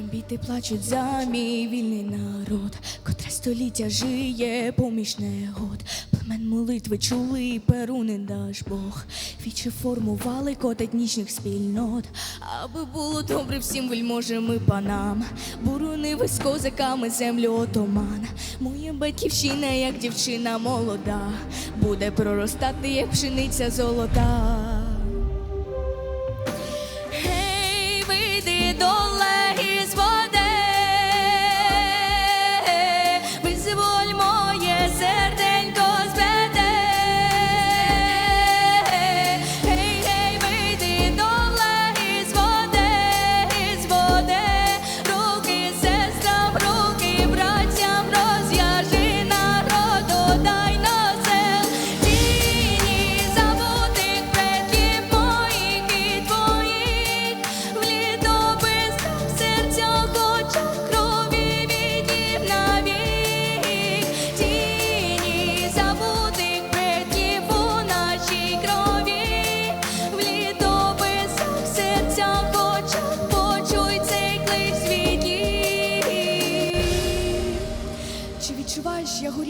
Біти плачуть за мій вільний народ, котре століття жиє поміж негод. Племен молитви чули, перу не даш Бог. Вічі формували код етнічних спільнот, аби було добре всім вельможам і панам. Буронили з козаками землю отоман. Моя батьківщина, як дівчина молода, буде проростати, як пшениця золота.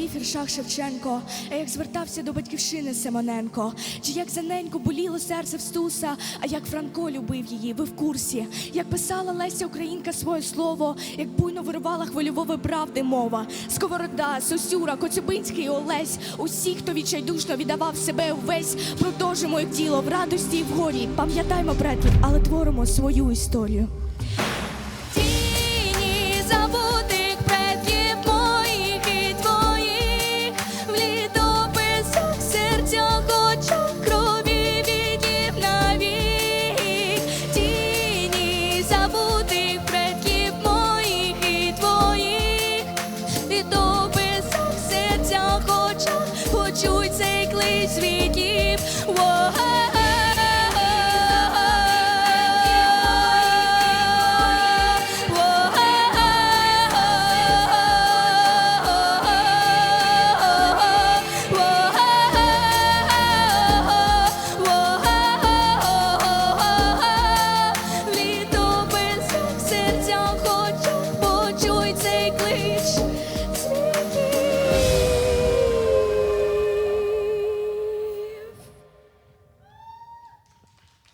Горів віршах Шевченко, а як звертався до батьківщини Семененко? Чи як за ненько боліло серце в Стуса, а як Франко любив її, ви в курсі? Як писала Леся Українка своє слово, як буйно виривала хвильової правди мова. Сковорода, Сосюра, Коцюбинський, Олесь, усі, хто відчайдушно віддавав себе увесь, продовжимо діло в радості і в горі. Пам'ятаймо предків, але творимо свою історію. Світів.